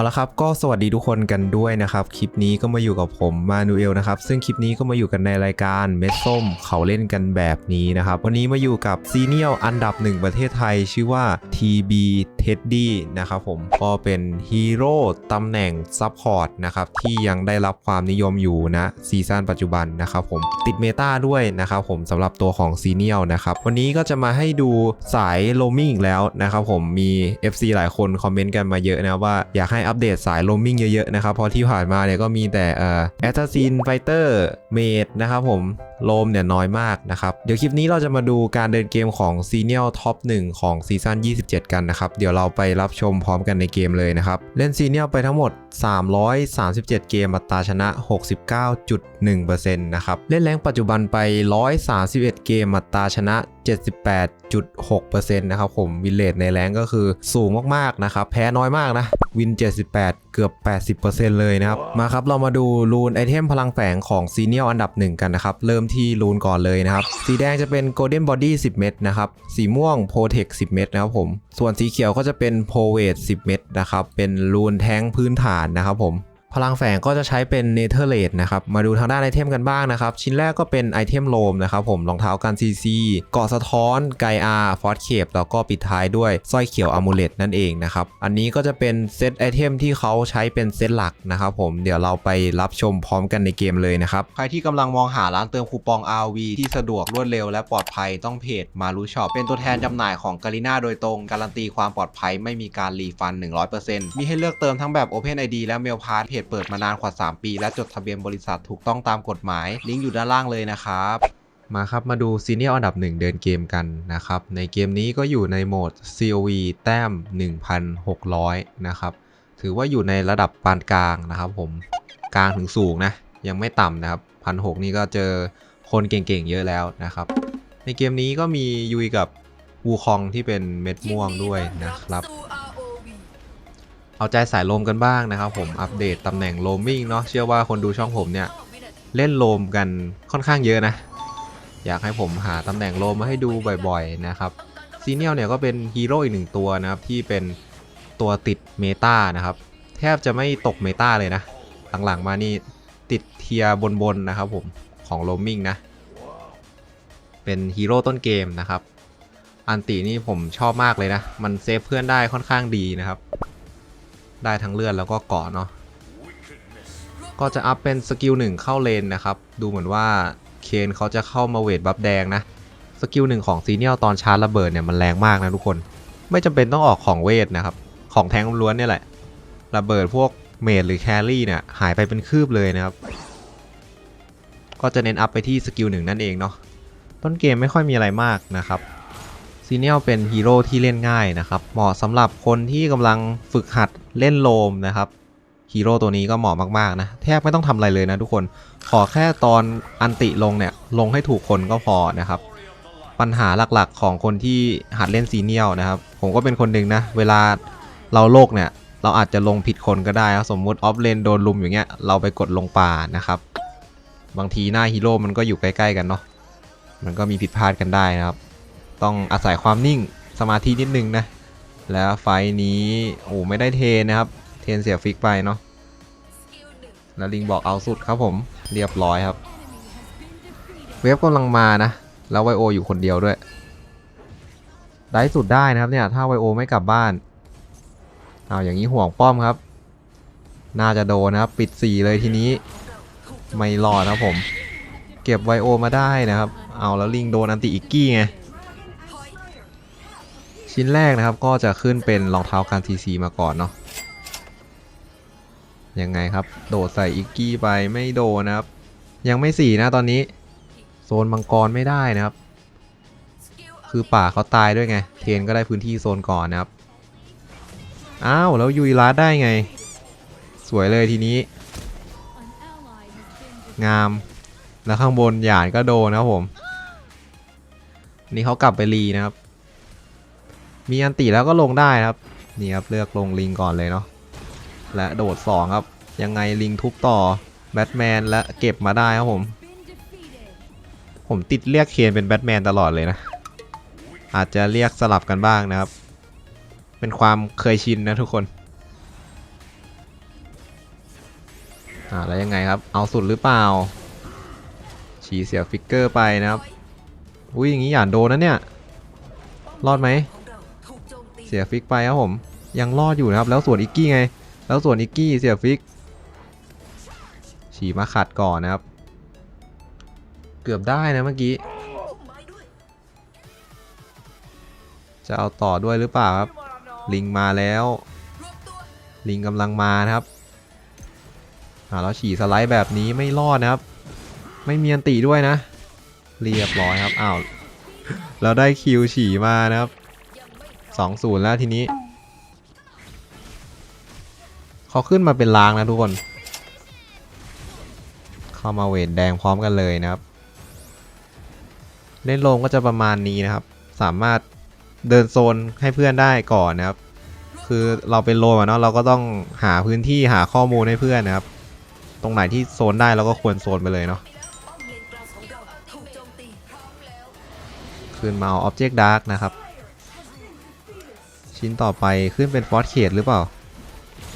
เอาละครับก็สวัสดีทุกคนกันด้วยนะครับ คลิปนี้ก็มาอยู่กับผมมานูเอลนะครับ ซึ่งคลิปนี้ก็มาอยู่กันในรายการเม็ดส้มเขาเล่นกันแบบนี้นะครับ วันนี้มาอยู่กับซีเนียลอันดับหนึ่งประเทศไทยชื่อว่า TB Teddy นะครับผมก็เป็นฮีโร่ตำแหน่งซัพพอร์ตนะครับ ที่ยังได้รับความนิยมอยู่นะซีซั่นปัจจุบันนะครับผมติดเมตาด้วยนะครับผมสำหรับตัวของซีเนียลนะครับ วันนี้ก็จะมาให้ดูสายโลมิ่งแล้วนะครับผมมี FC หลายคนคอมเมนต์กันมาเยอะนะว่าอยากให้อัปเดตสายโรมิงเยอะๆนะครับเพราะที่ผ่านมาเนี่ยก็มีแต่เอ่อแอสซัสซินไฟเตอร์เมดนะครับผม โลมเนี่ยน้อยมากนะครับ เดี๋ยวคลิปนี้เราจะมาดูการเดินเกมของซีเนียลท็อป1ของซีซั่น27 กันนะครับ เดี๋ยวเราไปรับชมพร้อมกันในเกมเลยนะครับ เล่นซีเนียลไปทั้งหมด 337 เกมอัตราชนะ 69.1%นะครับ เล่นแรงปัจจุบันไป 131 เกมอัตราชนะ 78.6%นะครับผมวินเลทในแรงก็คือสูงมากๆนะครับแพ้น้อยมากนะวิน 78เกือบ 80%เลยนะครับ มาครับเรามาดูรูนไอเทมพลังแฝงของซีเนียลอันดับ1กันนะครับ เริ่มที่รูนก่อนเลยนะครับ สีแดงจะเป็น Golden Body 10 เม็ดนะครับ สีม่วง Protect 10 เม็ดนะครับผม ส่วนสีเขียวก็จะเป็น p o w e t 10 เม็ดนะครับ เป็นรูนแท้งพื้นฐานนะครับผม พลังแฝงก็จะใช้เป็นเนเธอร์เลดนะครับ มาดูทางด้านไอเทมกันบ้างนะครับ ชิ้นแรกก็เป็นไอเทมโลมนะครับผมรองเท้ากันซีซีเกาะสะท้อน ไกอาฟอสเคปแล้วก็ปิดท้ายด้วยสร้อยเขียวอะมูเลตนั่นเองนะครับ อันนี้ก็จะเป็นเซตไอเทมที่เขาใช้เป็นเซตหลักนะครับผมเดี๋ยวเราไปรับชมพร้อมกันในเกมเลยนะครับ ใครที่กำลังมองหาร้านเติมคูปอง RV ที่สะดวกรวดเร็วและปลอดภัยต้องเพจมารูช็อปเป็นตัวแทนจำหน่ายของกาลิน่าโดยตรงการันตีความปลอดภัยไม่มีการรีฟัน 100%มีให้เลือกเติมทั้งแบบ Open ID และ Mail Pass เพจเปิดมานานกว่า 3 ปี และจดทะเบียนบริษัทถูกต้องตามกฎหมาย ลิงก์อยู่ด้านล่างเลยนะครับมาครับ มาดูซีเนียลอันดับ 1 เดินเกมกันนะครับ ในเกมนี้ก็อยู่ในโหมด COV แต้ม 1,600 นะครับ ถือว่าอยู่ในระดับปานกลางนะครับผม กลางถึงสูงนะ ยังไม่ต่ำนะครับพันหนี่ก็เจอคนเก่งๆ เยอะแล้วนะครับ ในเกมนี้ก็มียุยกับวูคองที่เป็นเม็ดม่วงด้วยนะครับ เอาใจสายโลมกันบ้างนะครับผมอัปเดตตำแหน่งโลมมิ่งเนาะเชื่อว่าคนดูช่องผมเนี่ยเล่นโลมกันค่อนข้างเยอะนะ อยากให้ผมหาตำแหน่งโลมมาให้ดูบ่อยๆนะครับซีเนียลเนี่ยก็เป็นฮีโร่อีกหนึ่งตัวนะครับที่เป็นตัวติดเมตานะครับแทบจะไม่ตกเมตาเลยนะ หลังๆมานี่ติดเทียบนๆนะครับผมของโลมมิ่งนะ เป็นฮีโร่ต้นเกมนะครับ อันตินี่ผมชอบมากเลยนะ มันเซฟเพื่อนได้ค่อนข้างดีนะครับ ได้ทั้งเลือดแล้วก็เกาะเนาะก็จะอัพเป็นสกิลหนึ่งเข้าเลนนะครับ ดูเหมือนว่าเคนเขาจะเข้ามาเวทบัฟแดงนะ สกิลหนึ่งของซีเนียลตอนชาร์จระเบิดเนี่ยมันแรงมากนะทุกคน ไม่จำเป็นต้องออกของเวทนะครับ ของแทงล้วนเนี่ยแหละ ระเบิดพวกเมดหรือแครี่เนี่ยหายไปเป็นคืบเลยนะครับ ก็จะเน้นอัพไปที่สกิลหนึ่งนั่นเองเนาะ ต้นเกมไม่ค่อยมีอะไรมากนะครับซีเนียลเป็นฮีโร่ที่เล่นง่ายนะครับ เหมาะสำหรับคนที่กำลังฝึกหัด เล่นโลมนะครับฮีโร่ตัวนี้ก็เหมาะมากๆนะ แทบไม่ต้องทำอะไรเลยนะทุกคน ขอแค่ตอนอันติลงเนี่ย ลงให้ถูกคนก็พอนะครับ ปัญหาหลักๆของคนที่หัดเล่นซีเนียลนะครับ ผมก็เป็นคนหนึ่งนะ เวลาเราโลกเนี่ย เราอาจจะลงผิดคนก็ได้ สมมุติออฟเลนโดนลุมอย่างเงี้ย เราไปกดลงป่านะครับ บางทีหน้าฮีโร่มันก็อยู่ใกล้ๆกันเนาะ มันก็มีผิดพลาดกันได้นะครับ ต้องอาศัยความนิ่งสมาธินิดนึงนะ แล้วไฟนี้โอ้ไม่ได้เทนนะครับ เทนเสียฟิกไปเนาะแล้วลิงบอกเอาสุดครับผมเรียบร้อยครับ เวฟกำลังมานะ แล้วไวโออยู่คนเดียวด้วย ได้สุดได้นะครับเนี่ย ถ้าไวโอไม่กลับบ้านเอาอย่างนี้ห่วงป้อมครับ น่าจะโดนนะครับปิด 4 เลยทีนี้ ไม่รอดนะครับผม เก็บไวโอมาได้นะครับ เอาแล้วลิงโดนอันติอิกกี้ไง ชิ้นแรกนะครับก็จะขึ้นเป็นรองเท้าการซีซีมาก่อนเนาะยังไงครับ โดดใส่อิกกี้ไปไม่โดนนะครับ ยังไม่สี่นะตอนนี้ โซนมังกรไม่ได้นะครับ คือป่าเขาตายด้วยไง เทนก็ได้พื้นที่โซนก่อนนะครับ อ้าว แล้วยุยรัดได้ไง สวยเลยทีนี้ งาม แล้วข้างบนหยานก็โดนนะครับผม นี่เขากลับไปรีนะครับ มีอันติแล้วก็ลงได้ครับ นี่ครับเลือกลงลิงก่อนเลยเนาะ และโดด 2 ครับ ยังไงลิงทุบต่อแบทแมนและเก็บมาได้ครับผม ผมติดเรียกเคนเป็นแบทแมนตลอดเลยนะ อาจจะเรียกสลับกันบ้างนะครับ เป็นความเคยชินนะทุกคน อ่าแล้วยังไงครับ เอาสุดหรือเปล่า ฉีเสียฟิกเกอร์ไปนะครับ อุ้ยอย่างนี้หย่านโดนนะเนี่ย รอดไหม เสียฟิกไปครับผม ยังรอดอยู่นะครับ แล้วส่วนอิกกี้ไง แล้วส่วนอิกกี้เสียฟิก ฉีมาขัดก่อนนะครับ เกือบได้นะเมื่อกี้ จะเอาต่อด้วยหรือเปล่าครับ ลิงมาแล้ว ลิงกำลังมานะครับอ่าแล้วฉีสไลด์แบบนี้ไม่รอดนะครับ ไม่มีอันติด้วยนะ เรียบร้อยครับ อ้าว เราได้คิวฉีมานะครับ สองศูนย์แล้วทีนี้เขาขึ้นมาเป็นล้างนะทุกคน เข้ามาเวทแดงพร้อมกันเลยนะครับ เล่นโลงก็จะประมาณนี้นะครับ สามารถเดินโซนให้เพื่อนได้ก่อนนะครับ คือเราเป็นโลมาเนาะเราก็ต้องหาพื้นที่หาข้อมูลให้เพื่อนนะครับ ตรงไหนที่โซนได้เราก็ควรโซนไปเลยเนาะขึ้นมาเอา Object Dark นะครับ ชิ้นต่อไปขึ้นเป็นฟอสเคดหรือเปล่า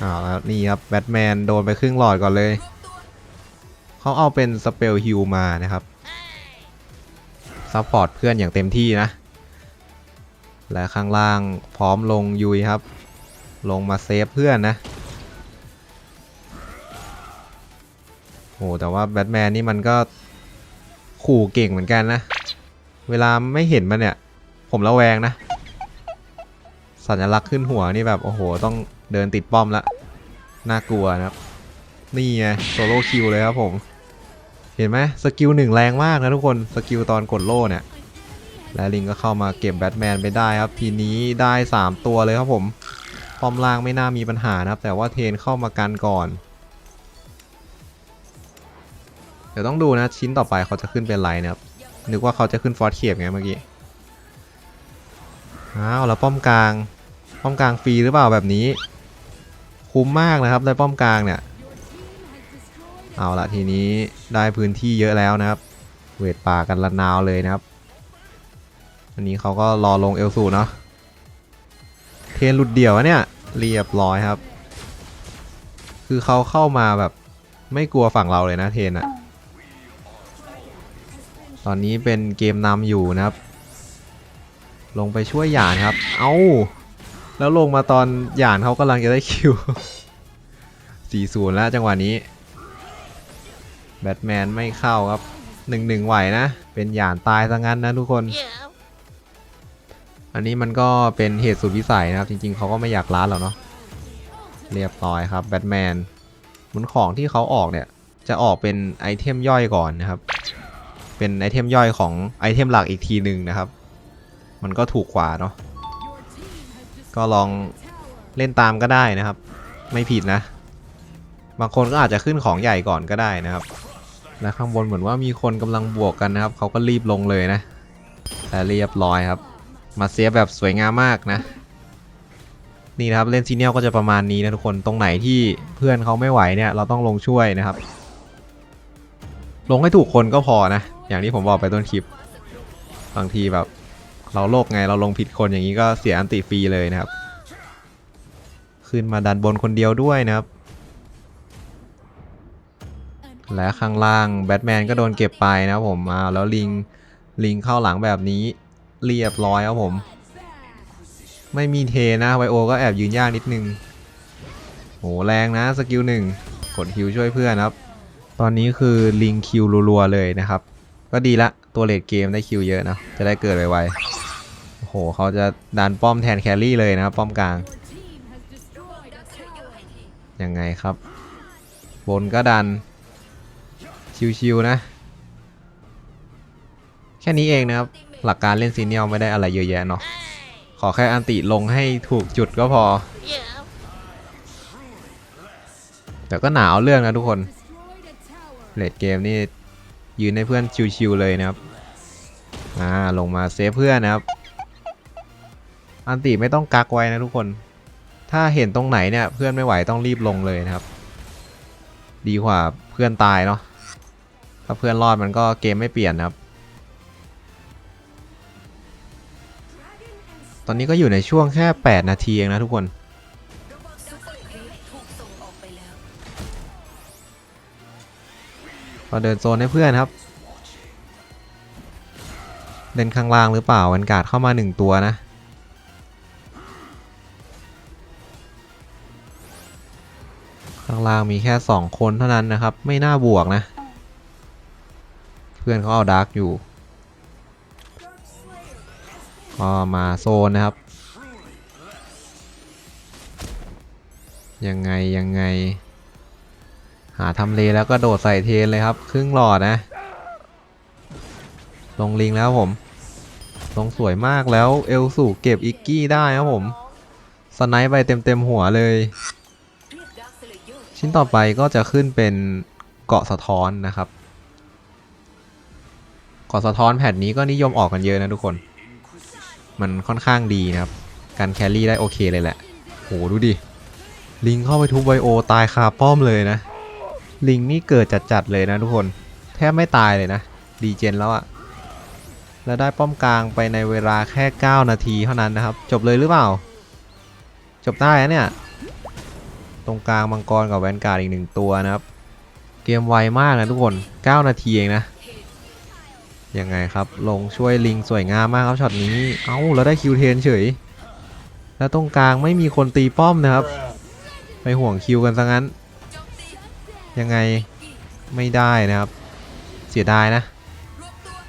อ้าวแล้วนี่ครับแบทแมนโดนไปครึ่งหลอดก่อนเลย เขาเอาเป็นสเปลฮิลมานะครับซัพพอร์ตเพื่อนอย่างเต็มที่นะ และข้างล่างพร้อมลงยุยครับ ลงมาเซฟเพื่อนนะโหแต่ว่าแบทแมนนี่มันก็ขู่เก่งเหมือนกันนะ เวลาไม่เห็นมันเนี่ย ผมระแวงนะ สัญลักษณ์ขึ้นหัวนี่แบบโอ้โห ต้องเดินติดป้อมละ น่ากลัวนะครับ นี่ไงโซโล่คิวเลยครับผม เห็นไหมสกิลหนึ่งแรงมากนะทุกคนสกิลตอนกดโล่เนี่ย และลิงก็เข้ามาเก็บแบทแมนไปได้ครับ ทีนี้ได้ 3 ตัวเลยครับผมป้อมล่างไม่น่ามีปัญหานะครับ แต่ว่าเทนเข้ามากันก่อน เดี๋ยวต้องดูนะชิ้นต่อไปเขาจะขึ้นเป็นไรนะครับนึกว่าเขาจะขึ้นฟอร์สเคปไงเมื่อกี้ อ้าวแล้วป้อมกลาง ป้อมกลางฟรีหรือเปล่าแบบนี้ คุ้มมากนะครับได้ป้อมกลางเนี่ย เอาละทีนี้ได้พื้นที่เยอะแล้วนะครับ เวทป่ากันละนาวเลยนะครับ อันนี้เขาก็รอลงเอลสูเนาะ เทนหลุดเดี่ยวอะเนี่ยเรียบร้อยครับ คือเขาเข้ามาแบบไม่กลัวฝั่งเราเลยนะเทนอะตอนนี้เป็นเกมนำอยู่นะครับ ลงไปช่วยหยานครับ เอา้า แล้วลงมาตอนหยานเขากำลังจะได้คิว4-0แล้วจังหวะนี้ แบทแมนไม่เข้าครับ1-1ไหวนะ เป็นหยานตายซะงั้นนะทุกคน อันนี้มันก็เป็นเหตุสุดวิสัยนะครับ จริงๆเขาก็ไม่อยากล้านหรอกเนาะ เรียบร้อยครับแบทแมนมุนของที่เขาออกเนี่ย จะออกเป็นไอเทมย่อยก่อนนะครับ เป็นไอเทมย่อยของไอเทมหลักอีกทีหนึ่งนะครับ มันก็ถูกกว่าเนาะก็ลองเล่นตามก็ได้นะครับ ไม่ผิดนะ บางคนก็อาจจะขึ้นของใหญ่ก่อนก็ได้นะครับและข้างบนเหมือนว่ามีคนกำลังบวกกันนะครับ เขาก็รีบลงเลยนะ แต่เรียบร้อยครับ มาเซฟแบบสวยงามมากนะ นี่นะครับเล่นซีเนียลก็จะประมาณนี้นะทุกคนตรงไหนที่เพื่อนเขาไม่ไหวเนี่ยเราต้องลงช่วยนะครับ ลงให้ถูกคนก็พอนะ อย่างที่ผมบอกไปต้นคลิป บางทีแบบ เราโลกไงเราลงผิดคนอย่างนี้ก็เสียอันติฟรีเลยนะครับ ขึ้นมาดันบนคนเดียวด้วยนะครับ และข้างล่างแบทแมนก็โดนเก็บไปนะผมมาแล้วลิงลิงเข้าหลังแบบนี้เรียบร้อยครับผม ไม่มีเทนะไวโอก็แอบยืนยากนิดนึงโหแรงนะสกิลหนึ่งกดคิวช่วยเพื่อนครับ ตอนนี้คือลิงคิวรัวๆเลยนะครับ ก็ดีละตัวเลดเกมได้คิวเยอะนะ จะได้เกิดไวๆ หเขาจะดันป้อมแทนแครี่เลยนะครับ ป้อมกลาง ยังไงครับ บนก็ดัน ชิวๆนะ แค่นี้เองนะครับ หลักการเล่นซีเนียลไม่ได้อะไรเยอะแยะเนาะขอแค่อันติลงให้ถูกจุดก็พอ แต่ก็หนาวเรื่องนะทุกคนเลดเกมนี่ยืนให้เพื่อนชิวๆเลยนะครับอ่าลงมาเซฟเพื่อนนะครับ อันติไม่ต้องกักไว้นะทุกคน ถ้าเห็นตรงไหนเนี่ยเพื่อนไม่ไหวต้องรีบลงเลยนะครับ ดีกว่าเพื่อนตายเนาะ ถ้าเพื่อนรอดมันก็เกมไม่เปลี่ยนครับตอนนี้ก็อยู่ในช่วงแค่ 8 นาทีเองนะทุกคน ก็เดินโซนให้เพื่อนครับเล่นข้างล่างหรือเปล่าวันกาดเข้ามาหนึ่งตัวนะ ล่างมีแค่ 2 คนเท่านั้นนะครับ ไม่น่าบวกนะ เพื่อนเขาเอาดาร์กอยู่ก็มาโซนนะครับ ยังไง ยังไง หาทำเลแล้วก็โดดใส่เทนเลยครับ ครึ่งหลอดนะ ลงลิงแล้วผม ลงสวยมากแล้วเอลสูเก็บอิกกี้ได้ครับผม สไนป์ไปเต็มเต็มหัวเลย ชิ้นต่อไปก็จะขึ้นเป็นเกาะสะท้อนนะครับ เกาะสะท้อนแผ่นนี้ก็นิยมออกกันเยอะนะทุกคน มันค่อนข้างดีนะครับ การแครี่ได้โอเคเลยแหละ โหดูดิ ลิงเข้าไปทุบไบโอตายคาป้อมเลยนะ ลิงนี่เกิดจัดๆเลยนะทุกคน แทบไม่ตายเลยนะ ดีเจนแล้วอะแล้วได้ป้อมกลางไปในเวลาแค่ 9 นาทีเท่านั้นนะครับ จบเลยหรือเปล่า จบได้นะเนี่ย ตรงกลางมังกรกับแวนการ์ดอีกหนึ่งตัวนะครับ เกมไวมากนะทุกคน 9 นาทีเองนะ ยังไงครับ ลงช่วยลิงสวยงามมากครับช็อตนี้ เอ้าแล้วได้คิวเทนเฉย แล้วตรงกลางไม่มีคนตีป้อมนะครับ ไปห่วงคิวกันซะงั้น ยังไงไม่ได้นะครับ เสียดายนะ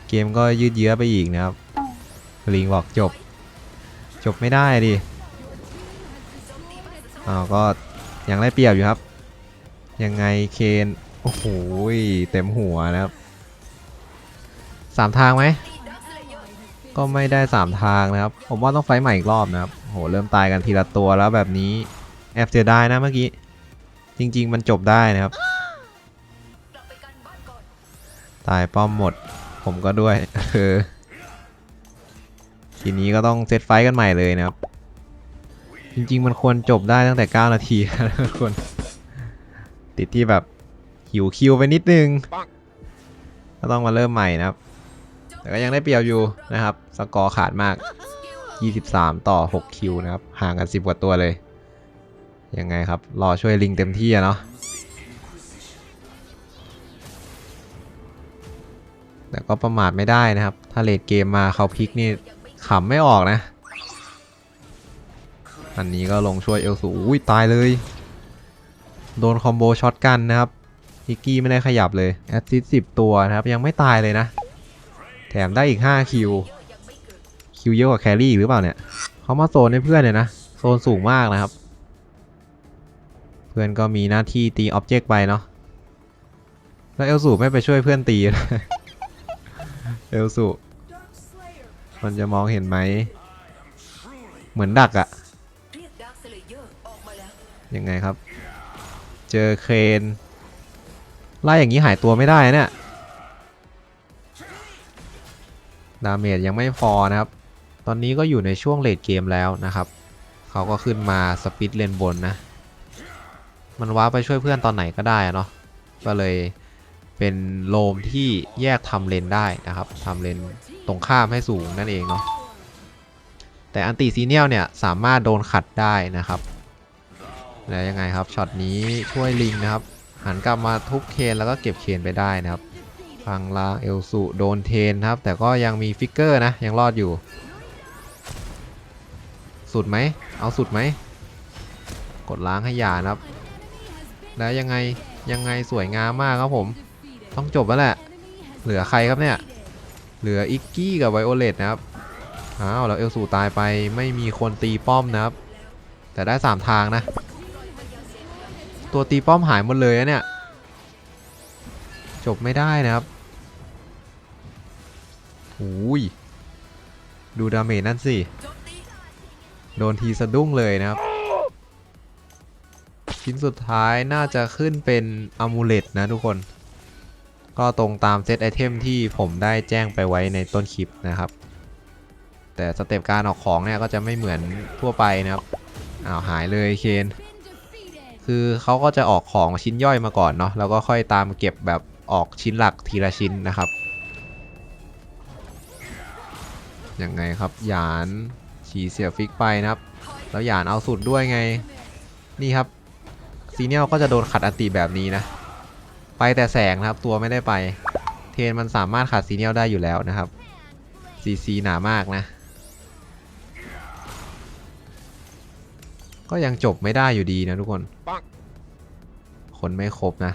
เกมก็ยืดเยื้อไปอีกนะครับ ลิงบอกจบ จบไม่ได้ดิอ้าวก็ ยังได้เปรียบอยู่ครับ ยังไงเคนโอ้โหเต็มหัวนะครับสามทางไหมก็ไม่ได้สามทางนะครับ ผมว่าต้องไฟใหม่อีกรอบนะครับโหเริ่มตายกันทีละตัวแล้วแบบนี้แอบเสียดายนะเมื่อกี้ จริง ๆ มันจบได้นะครับ ตายป้อมหมด ผมก็ด้วยเออทีนี้ก็ต้องเซตไฟกันใหม่เลยนะครับ จริง ๆ มันควรจบได้ตั้งแต่ 9 นาทีนะทุกคน ติดที่แบบ หิวคิวไปนิดนึง ก็ต้องมาเริ่มใหม่นะครับ แต่ก็ยังได้เปรียบอยู่นะครับ สกอร์ขาดมาก 23 ต่อ 6 คิวนะครับ ห่างกัน 10 กว่าตัวเลย ยังไงครับ รอช่วยลิงเต็มที่อะเนาะแต่ก็ประมาทไม่ได้นะครับ ถ้าเลดเกมมาเขาพลิกนี่ขำไม่ออกนะ อันนี้ก็ลงช่วยเอลสูอุ้ยตายเลย โดนคอมโบช็อตกันนะครับฮิกกี้ไม่ได้ขยับเลยแอสซิสสิตัวนะครับ ยังไม่ตายเลยนะ แถมได้อีก5คิวคิวเยอะกว่าแครี่หรือเปล่าเนี่ยเขามาโซนให้เพื่อนเนี่ยนะ โซนสูงมากนะครับ เพื่อนก็มีหน้าที่ตีออบเจกต์ไปเนาะแล้วเอลสูไม่ไปช่วยเพื่อนตีเอลสูมันจะมองเห็นไหม เหมือนดักอะ ยังไงครับ เจอเคนไล่อย่างนี้หายตัวไม่ได้นะเนี่ยดาเมจยังไม่พอนะครับ ตอนนี้ก็อยู่ในช่วงเลดเกมแล้วนะครับ เขาก็ขึ้นมาสปิดเลนบนนะ มันว้าไปช่วยเพื่อนตอนไหนก็ได้เนาะ ก็เลยเป็นโลมที่แยกทำเลนได้นะครับทำเลนตรงข้ามให้สูงนั่นเองเนาะ แต่อันติซีเนียลเนี่ยสามารถโดนขัดได้นะครับ แล้วยังไงครับช็อตนี้ช่วยลิงนะครับ หันกลับมาทุบเคนแล้วก็เก็บเคนไปได้นะครับฟังลางเอลสุโดนเทนครับ แต่ก็ยังมีฟิกเกอร์นะ ยังรอดอยู่ สุดไหม เอาสุดไหม กดล้างให้หยานะครับ แล้วยังไงยังไงสวยงามมากครับผม ต้องจบแล้วแหละ เหลือใครครับเนี่ย เหลืออิกกี้กับไวโอเลตนะครับอ้าวแล้วเอลสูตายไปไม่มีคนตีป้อมนะครับ แต่ได้ 3 ทางนะ ตัวตีป้อมหายหมดเลยอะเนี่ย จบไม่ได้นะครับหูยดูดาเมจนั่นสิ โดนทีสะดุ้งเลยนะครับ ชิ้นสุดท้ายน่าจะขึ้นเป็นอะมูเลตนะทุกคน ก็ตรงตามเซตไอเทมที่ผมได้แจ้งไปไว้ในต้นคลิปนะครับ แต่สเต็ปการออกของเนี่ยก็จะไม่เหมือนทั่วไปนะครับ อ้าวหายเลยเคน คือเขาก็จะออกของชิ้นย่อยมาก่อนเนาะแล้วก็ค่อยตามเก็บแบบออกชิ้นหลักทีละชิ้นนะครับยังไงครับหยานฉีเสียฟิกไปนะครับ แล้วหยานเอาสุดด้วยไง นี่ครับซีเนียลก็จะโดนขัดอันติแบบนี้นะ ไปแต่แสงนะครับ ตัวไม่ได้ไป เทนมันสามารถขาดซีเนียลได้อยู่แล้วนะครับซีซีหนามากนะ ก็ยังจบไม่ได้อยู่ดีนะทุกคน คนไม่ครบนะ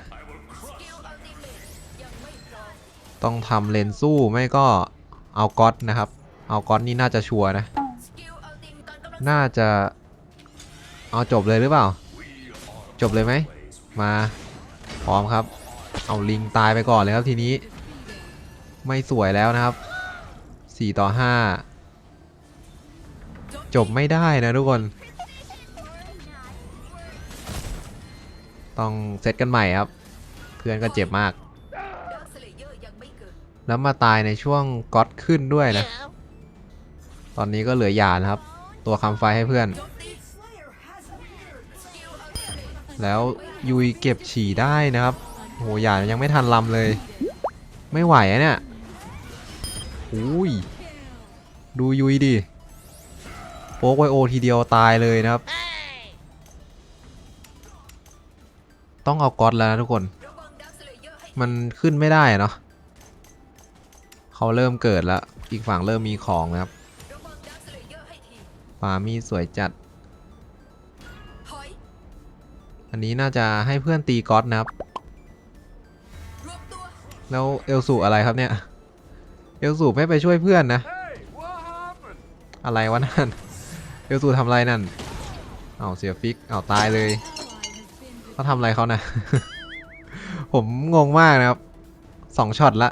ต้องทำเลนสู้ไม่ก็เอาก๊อตนะครับ เอาก๊อตนี่น่าจะชัวร์นะ น่าจะ เอาจบเลยหรือเปล่า จบเลยไหม มาพร้อมครับ เอาลิงตายไปก่อนเลยครับทีนี้ ไม่สวยแล้วนะครับ 4 ต่อ 5 จบไม่ได้นะทุกคน ต้องเซตกันใหม่ครับ เพื่อนก็เจ็บมาก แล้วมาตายในช่วงก๊อตขึ้นด้วยนะ ตอนนี้ก็เหลือหยานะครับ ตัวคำไฟให้เพื่อน แล้วยุยเก็บฉี่ได้นะครับโหหยายังไม่ทันลำเลย ไม่ไหวอะเนี่ยอุ้ยดูยุยดิโป๊กไวโอทีเดียวตายเลยนะครับ ต้องเอาก๊อตแล้วนะทุกคน มันขึ้นไม่ได้เนาะเขาเริ่มเกิดแล้ว อีกฝั่งเริ่มมีของนะครับฟามีสวยจัด อันนี้น่าจะให้เพื่อนตีก๊อตนะครับ แล้วเอลสูอะไรครับเนี่ย เอลสูไม่ไปช่วยเพื่อนนะ อะไรวะนั่น เอลสูทำอะไรนั่น เอาเสียฟิก เอาตายเลย เขาทำอะไรเขานะ ผมงงมากนะครับสองช็อตละ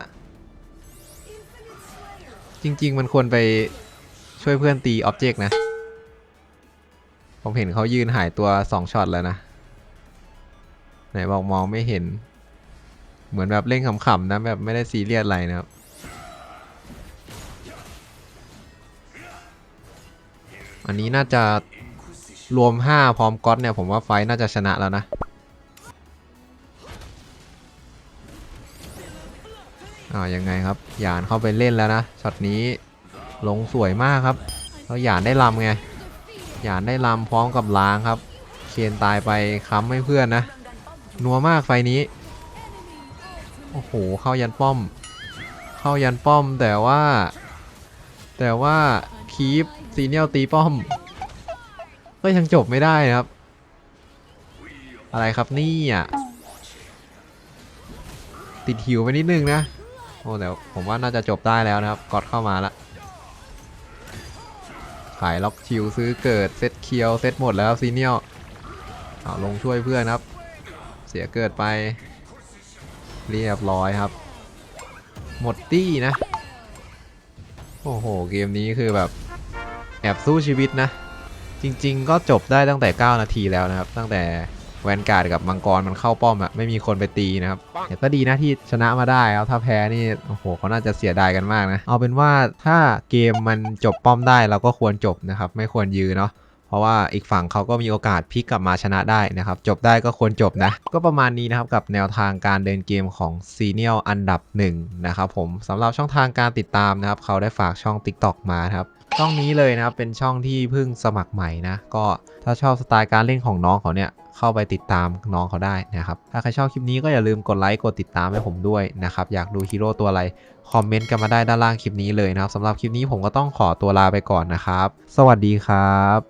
จริง ๆ มันควรไปช่วยเพื่อนตีออบเจกต์นะ ผมเห็นเขายืนหายตัวสองช็อตแล้วนะ ไหนบอกมองไม่เห็น เหมือนแบบเล่นขำๆนะ แบบไม่ได้ซีเรียสอะไรนะครับอันนี้น่าจะรวม 5 พร้อมก๊อตเนี่ย ผมว่าไฟน่าจะชนะแล้วนะ อ่ายังไงครับ หยานเข้าไปเล่นแล้วนะช็อตนี้ลงสวยมากครับแล้วหยานได้ลำไงหยานได้ลำพร้อมกับล้างครับ เคนตายไปค้ำให้เพื่อนนะ นัวมากไฟนี้ โอ้โห เข้ายันป้อม เข้ายันป้อมแต่ว่า แต่ว่าคีปซีเนียลตีป้อม ก็ยังจบไม่ได้นะครับ อะไรครับนี่อะ ติดหิวไปนิดนึงนะ โอ้แต่ผมว่าน่าจะจบได้แล้วนะครับกอดเข้ามาละขายล็อกคิวซื้อเกิดเซตเคียวเซตหมดแล้วซีเนียลเอาลงช่วยเพื่อนครับ เสียเกิดไป เรียบร้อยครับ หมดตี้นะ โอ้โห เกมนี้คือแบบ แอบสู้ชีวิตนะ จริง ๆ ก็จบได้ตั้งแต่ 9 นาทีแล้วนะครับ ตั้งแต่ แวนการ์ดกับมังกรมันเข้าป้อมอะไม่มีคนไปตีนะครับแต่ก็ดีนะที่ชนะมาได้ครับถ้าแพ้นี่โอ้โหเขาน่าจะเสียดายกันมากนะเอาเป็นว่าถ้าเกมมันจบป้อมได้เราก็ควรจบนะครับไม่ควรยื้อเนาะ เพราะว่าอีกฝั่งเขาก็มีโอกาสพลิกกลับมาชนะได้นะครับ จบได้ก็ควรจบนะ ก็ประมาณนี้นะครับกับแนวทางการเดินเกมของซีเนียลอันดับหนึ่งนะครับผมสำหรับช่องทางการติดตามนะครับเขาได้ฝากช่อง TikTok มาครับช่องนี้เลยนะครับเป็นช่องที่เพิ่งสมัครใหม่นะ ก็ถ้าชอบสไตล์การเล่นของน้องเขาเนี่ยเข้าไปติดตามน้องเขาได้นะครับ ถ้าใครชอบคลิปนี้ก็อย่าลืมกดไลค์กดติดตามให้ผมด้วยนะครับ อยากดูฮีโร่ตัวอะไร คอมเมนต์กันมาได้ด้านล่างคลิปนี้เลยนะครับสำหรับคลิปนี้ผมก็ต้องขอตัวลาไปก่อนนะครับ สวัสดีครับ